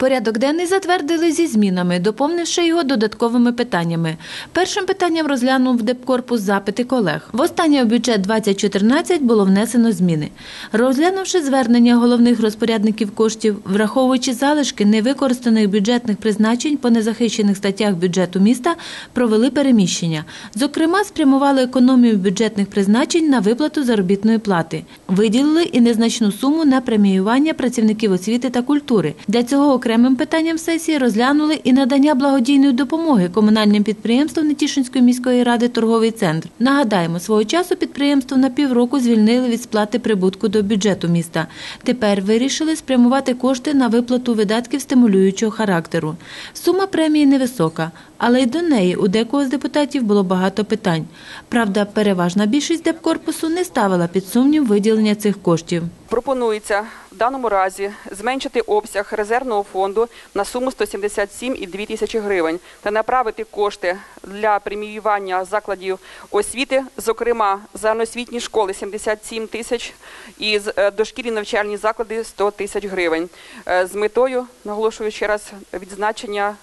Порядок денний затвердили зі змінами, доповнивши його додатковими питаннями. Першим питанням розглянув депкорпус запити колег. Востаннє у бюджет 2014 було внесено зміни. Розглянувши звернення головних розпорядників коштів, враховуючи залишки невикористаних бюджетних призначень по незахищених статтях бюджету міста, провели переміщення. Зокрема, спрямували економію бюджетних призначень на виплату заробітної плати. Виділили і незначну суму на преміювання працівників освіти та культури. Для цього окремим питанням сесії розглянули і надання благодійної допомоги комунальним підприємствам Нетішинської міської ради торговий центр. Нагадаємо, свого часу підприємство на півроку звільнили від сплати прибутку до бюджету міста. Тепер вирішили спрямувати кошти на виплату видатків стимулюючого характеру. Сума премії невисока, але й до неї у декого з депутатів було багато питань. Правда, переважна більшість депкорпусу не ставила під сумнів виділення цих коштів. Пропонується в даному разі зменшити обсяг резервного фонду на суму 177,2 тисячі гривень та направити кошти для преміювання закладів освіти, зокрема загальноосвітні школи 77 тисяч і е, дошкільні навчальні заклади 100 тисяч гривень Е, з метою, наголошую ще раз, відзначення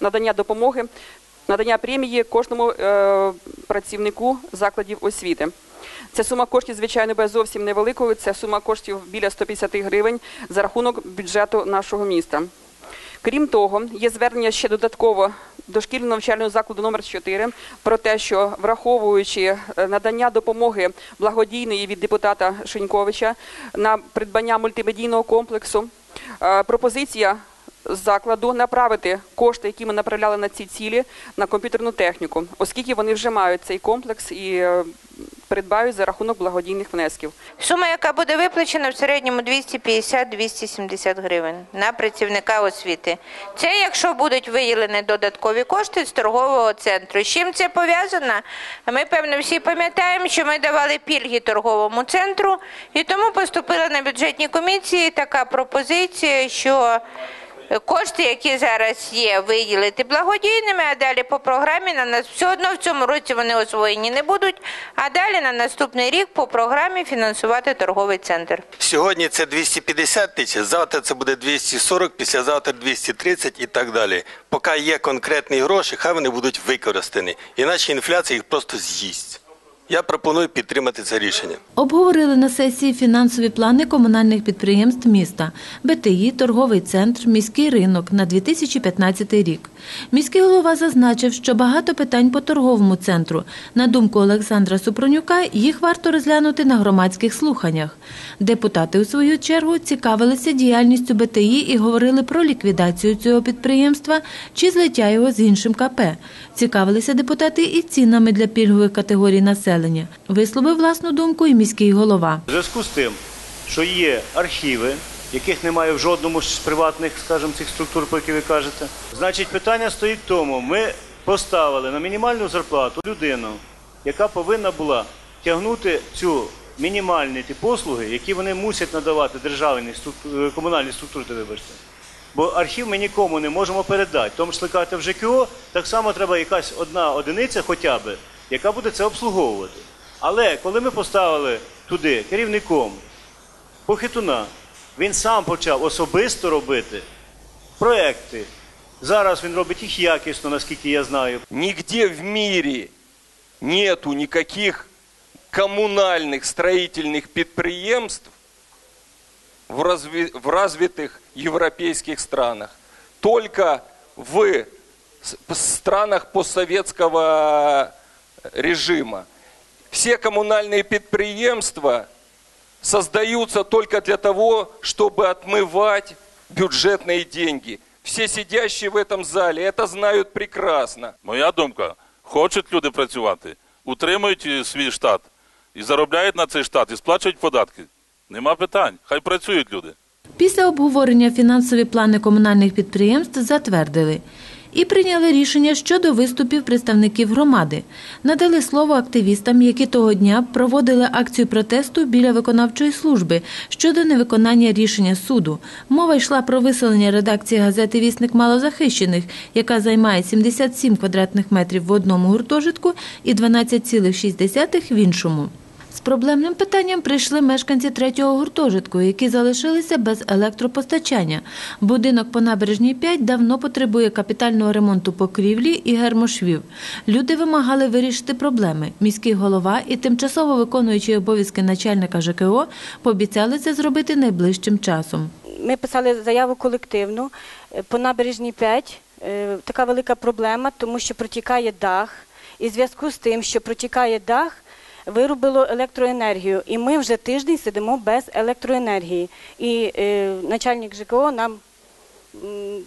надання допомоги, надання премії кожному е, працівнику закладів освіти. Ця сума коштів, звичайно, буде зовсім невеликою. Це сума коштів біля 150 гривень за рахунок бюджету нашого міста. Крім того, є звернення ще додатково до шкільного навчального закладу номер 4 про те, що враховуючи е, надання допомоги благодійної від депутата Шиньковича на придбання мультимедійного комплексу, е, пропозиція закладу направити кошти, які ми направляли на ці цілі, на комп'ютерну техніку, оскільки вони вже мають цей комплекс і е, придбають за рахунок благодійних внесків. Сума, яка буде виплачена в середньому 250-270 гривень на працівника освіти. Це якщо будуть виділені додаткові кошти з торгового центру. З чим це пов'язано? Ми, певно, всі пам'ятаємо, що ми давали пільги торговому центру, і тому поступила на бюджетній комісії така пропозиція, що Кошти, які зараз є, виділити благодійними, а далі по програмі на нас все одно в цьому році вони освоєні не будуть. А далі на наступний рік по програмі фінансувати торговий центр. Сьогодні це 250 тисяч, завтра це буде 240, післязавтра 230 і так далі. Поки є конкретні гроші, хай вони будуть використані. Іначе інфляція їх просто з'їсть. Я пропоную підтримати це рішення. Обговорили на сесії фінансові плани комунальних підприємств міста БТІ, торговий центр, міський ринок на 2015 рік. Міський голова зазначив, що багато питань по торговому центру. На думку Олександра Супронюка, їх варто розглянути на громадських слуханнях. Депутати у свою чергу цікавилися діяльністю БТІ і говорили про ліквідацію цього підприємства чи злиття його з іншим КП. Цікавилися депутати і цінами для пільгових категорій населення. Висловив власну думку і міський голова. В зв'язку з тим, що є архіви, яких немає в жодному з приватних, скажімо, цих структур, про які ви кажете, значить питання стоїть в тому, ми поставили на мінімальну зарплату людину, яка повинна була тягнути цю мінімальні ті послуги, які вони мусять надавати державні структу- комунальні структури, вибачте. Бо архів ми нікому не можемо передати. Тому числі кажете, в ЖКО так само треба якась одна одиниця хоча б, яка буде це обслуговувати. Але коли ми поставили туди керівником Похитуна, він сам почав особисто робити проекти. Зараз він робить їх якісно, наскільки я знаю. Нигде в мире нету никаких коммунальных строительных предприемств в, разви- в развитых европейских странах. Только в с- п- странах постсоветского режима. Все коммунальные предприемства создаются только для того, чтобы отмывать бюджетные деньги. Все сидящие в этом зале это знают прекрасно. Моя думка, хочуть люди працювати, утримують е, свій штат і заробляють на цей штат і сплачують податки. Нема питань, хай працюють люди. Після обговорення фінансові плани комунальних підприємств затвердили і прийняли рішення щодо виступів представників громади. Надали слово активістам, які того дня проводили акцію протесту біля виконавчої служби щодо невиконання рішення суду. Мова йшла про виселення редакції газети Вісник малозахищених, яка займає 77 квадратних метрів в одному гуртожитку і 12,6 в іншому. З проблемним питанням прийшли мешканці третього гуртожитку, які залишилися без електропостачання. Будинок по набережній 5 давно потребує капітального ремонту покрівлі і гермошвів. Люди вимагали вирішити проблеми. Міський голова і тимчасово виконуючий обов'язки начальника ЖКО пообіцяли це зробити найближчим часом. Ми писали заяву колективну е, по набережній 5. е, Така велика проблема, тому що протікає дах. І в зв'язку з тим, що протікає дах, вирубило електроенергію. І ми вже тиждень сидимо без електроенергії. І е, начальник ЖКО нам е,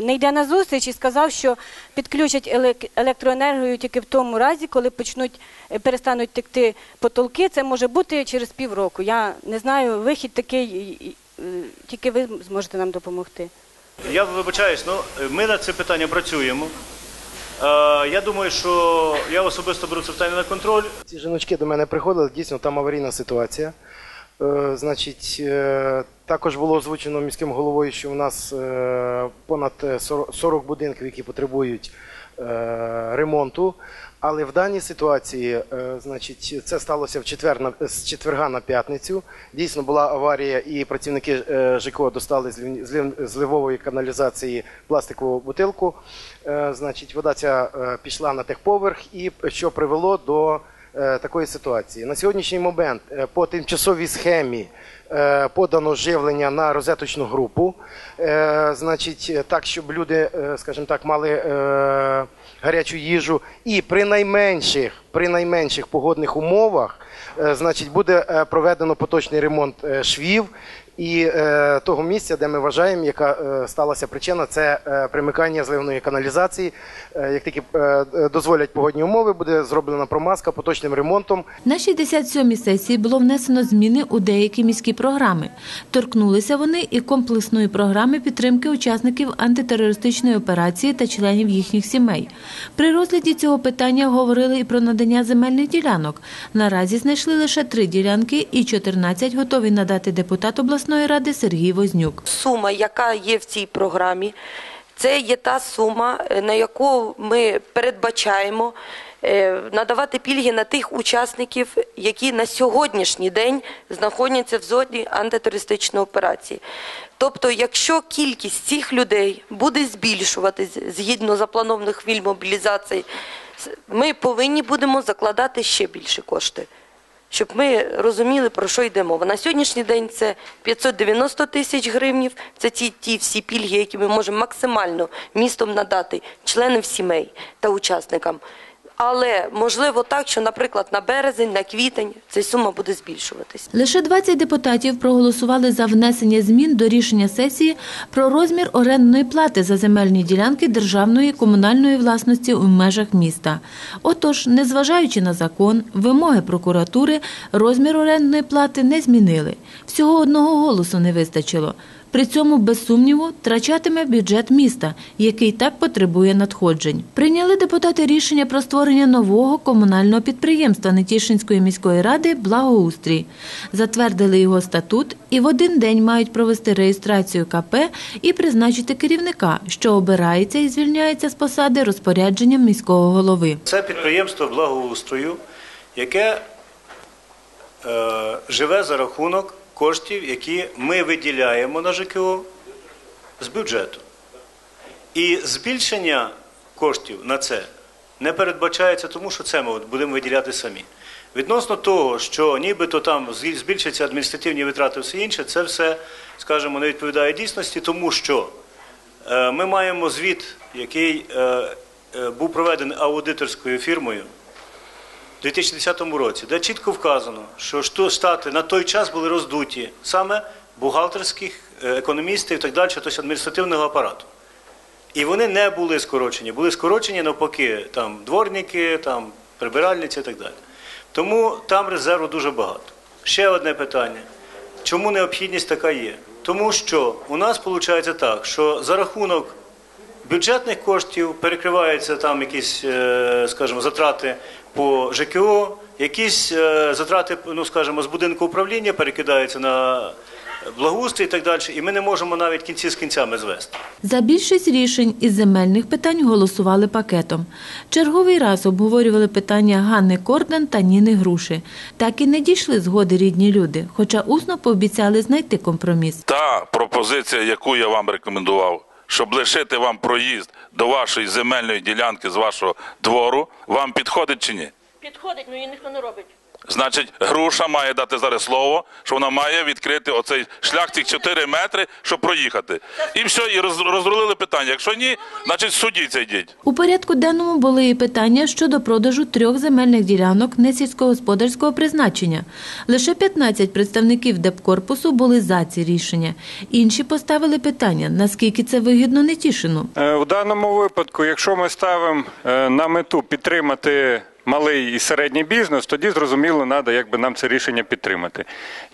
не йде на зустріч і сказав, що підключать елек- електроенергію тільки в тому разі, коли почнуть е, перестануть текти потолки. Це може бути через півроку. Я не знаю, вихід такий, е, тільки ви зможете нам допомогти. Я вибачаюсь, ну ми над цим питанням працюємо. Е, я думаю, що я особисто беру це питання на контроль. Ці жіночки до мене приходили, дійсно там аварійна ситуація. Е, значить, е, також було озвучено міським головою, що у нас понад е, 40 40 будинків, які потребують ремонту. Але в даній ситуації, е, значить, це сталося в четвер на з четверга на п'ятницю. Дійсно була аварія, і працівники е, ЖКО достали з ливової каналізації пластикову бутилку. Е, Значить, вода ця е, пішла на техповерх, і що привело до е, такої ситуації. На сьогоднішній момент е, по тимчасовій схемі е, подано живлення на розеточну групу. Е, Значить, е, так, щоб люди, е, скажімо так, мали е, гарячу їжу. І при найменших, при найменших погодних умовах, е, значить, буде е, проведено поточний ремонт е, швів. І е, того місця, де ми вважаємо, яка е, сталася причина, це е, примикання зливної каналізації. Е, як тільки е, е, дозволять погодні умови, буде зроблена промазка поточним ремонтом. На 67-й сесії було внесено зміни у деякі міські програми. Торкнулися вони і комплексної програми підтримки учасників антитерористичної операції та членів їхніх сімей. При розгляді цього питання говорили і про надання земельних ділянок. Наразі знайшли лише три ділянки і 14 готові надати депутат обласної ради Сергій Вознюк. сума, яка є в цій програмі, це є та сума, е, на яку ми передбачаємо е, надавати пільги на тих учасників, які на сьогоднішній день знаходяться в зоні антитерористичної операції. Тобто, якщо кількість цих людей буде збільшуватись згідно запланованих хвиль мобілізації, ми повинні будемо закладати ще більше кошти щоб ми розуміли, про що йде мова. На сьогоднішній день це 590 тисяч гривнів. Це ті, ті всі пільги, які ми можемо максимально містом надати членам сімей та учасникам. Але можливо так, що, наприклад, на березень, на квітень ця сума буде збільшуватись. Лише 20 депутатів проголосували за внесення змін до рішення сесії про розмір орендної плати за земельні ділянки державної комунальної власності у межах міста. Отож, незважаючи на закон, вимоги прокуратури, розмір орендної плати не змінили. Всього одного голосу не вистачило. При цьому, без сумніву, втрачатиме бюджет міста, який так потребує надходжень. Прийняли депутати рішення про створення нового комунального підприємства Нетішинської міської ради Благоустрій. Затвердили його статут і в один день мають провести реєстрацію КП і призначити керівника, що обирається і звільняється з посади розпорядженням міського голови. Це підприємство благоустрою, яке е, живе за рахунок коштів, які ми виділяємо на ЖКО з бюджету. І збільшення коштів на це не передбачається, тому що це ми будемо виділяти самі. Відносно того, що нібито там збільшаться адміністративні витрати, все інше, це все, скажімо, не відповідає дійсності, тому що е, ми маємо звіт, який е, е, був проведений аудиторською фірмою у 2010 році, де чітко вказано, що що штати на той час були роздуті саме бухгалтерських, е, економістів і так далі, тобто адміністративного апарату. І вони не були скорочені, були скорочені навпаки, там дворники, там прибиральниці і так далі. Тому там резерву дуже багато. Ще одне питання. Чому необхідність така є? Тому що у нас виходить так, що за рахунок бюджетних коштів перекриваються там якісь, е, скажімо, затрати по ЖКО, якісь е, затрати, ну скажімо, з будинку управління перекидаються на благоустрій і так далі, і ми не можемо навіть кінці з кінцями звести. За більшість рішень із земельних питань голосували пакетом. Черговий раз обговорювали питання Ганни Корден та Ніни Груши. Так і не дійшли згоди рідні люди, хоча усно пообіцяли знайти компроміс. Та пропозиція, яку я вам рекомендував, щоб лишити вам проїзд до вашої земельної ділянки з вашого двору, вам підходить чи ні? Підходить, але її ніхто не робить. Значить, груша має дати зараз слово, що вона має відкрити оцей шлях цих 4 метри, щоб проїхати. І все, і роз- розрулили питання. Якщо ні, значить судіться йдіть. У порядку денному були і питання щодо продажу трьох земельних ділянок несільськогосподарського призначення. Лише 15 представників депкорпусу були за ці рішення. Інші поставили питання, наскільки це вигідно Нетішину. Е, У даному випадку, якщо ми ставимо е, на мету підтримати малий і середній бізнес, тоді зрозуміло, треба якби нам це рішення підтримати.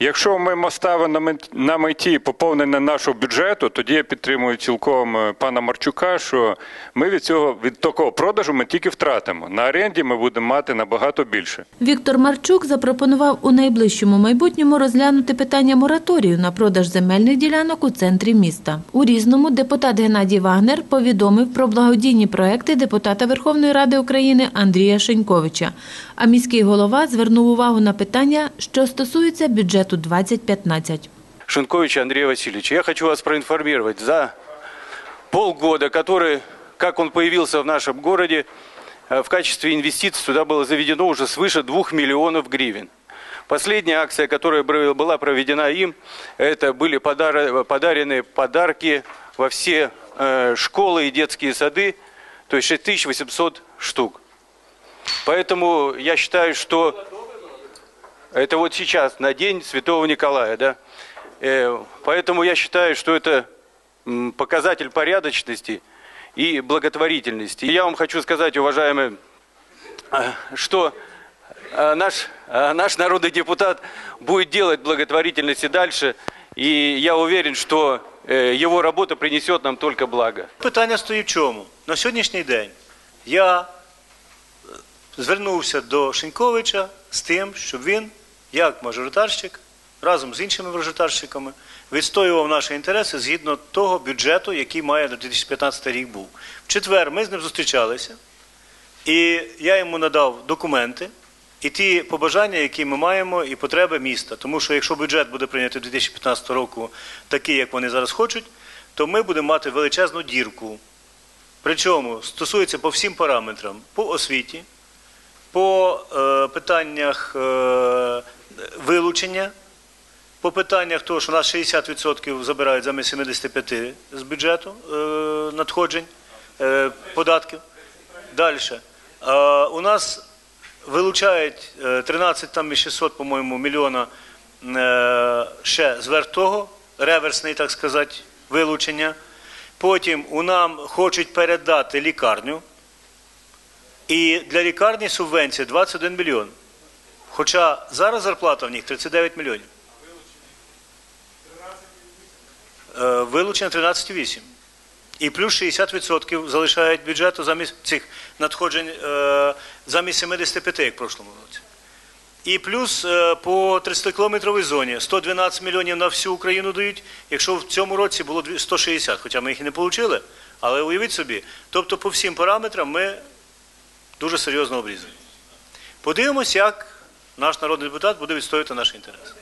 Якщо ми мо- ставимо на мет- на меті поповнення нашого бюджету, тоді я підтримую цілком е, пана Марчука, що ми від цього від такого продажу ми тільки втратимо. На оренді ми будемо мати набагато більше. Віктор Марчук запропонував у найближчому майбутньому розглянути питання мораторію на продаж земельних ділянок у центрі міста. У різному депутат Геннадій Вагнер повідомив про благодійні проекти депутата Верховної Ради України Андрія Шеньковича. А міський голова звернув увагу на питання, що стосуються бюджету 2015. Шенковича Андрея Васильевича. Я хочу вас проинформировать. За полгода, который, как он появился в нашем городе, э, в качестве инвестиций туда было заведено уже свыше 2 миллионов гривен. Последняя акция, которая была проведена им, это были подар- подарены подарки во все э, школы и детские сады, то есть 6800 штук. Поэтому я считаю, что это вот сейчас, на день Святого Николая, да. Э, Поэтому я считаю, что это м, показатель порядочности и благотворительности. И я вам хочу сказать, уважаемые, э, что э, наш, э, наш народный депутат будет делать благотворительность и дальше. И я уверен, что э, его работа принесет нам только благо. Питання стоїть в чому? На сьогоднішній день я е, звернувся до Шеньковича з тим, щоб він, як мажоритарщик, разом з іншими мажоритарщиками, відстоював наші інтереси згідно того бюджету, який має на 2015 рік був. В четвер ми з ним зустрічалися, і я йому надав документи і ті побажання, які ми маємо, і потреби міста. Тому що якщо бюджет буде прийнятий 2015 року такий, як вони зараз хочуть, то ми будемо мати величезну дірку. Причому стосується по всім параметрам: по освіті, по е, питаннях е, вилучення, по питаннях того, що у нас 60% забирають замість 75% з бюджету е, надходжень податків. Далі. У нас вилучають е, 13 там і 600, по-моєму, мільйона ще зверх того, реверсний, так сказати, вилучення. Потім у нам хочуть передати лікарню. І для лікарні субвенція 21 мільйон. Хоча зараз зарплата в них 39 мільйонів. Е, Вилучення 13,8. І плюс 60% залишають бюджету замість цих надходжень е, замість 75, як в прошлому році. І плюс е, по 30-кілометровій зоні 112 мільйонів на всю Україну дають, якщо в цьому році було дві- 160, хоча ми їх і не отримали, але уявіть собі, тобто по всім параметрам ми дуже серйозно обрізані. Подивимося, як наш народний депутат буде відстоювати наші інтереси.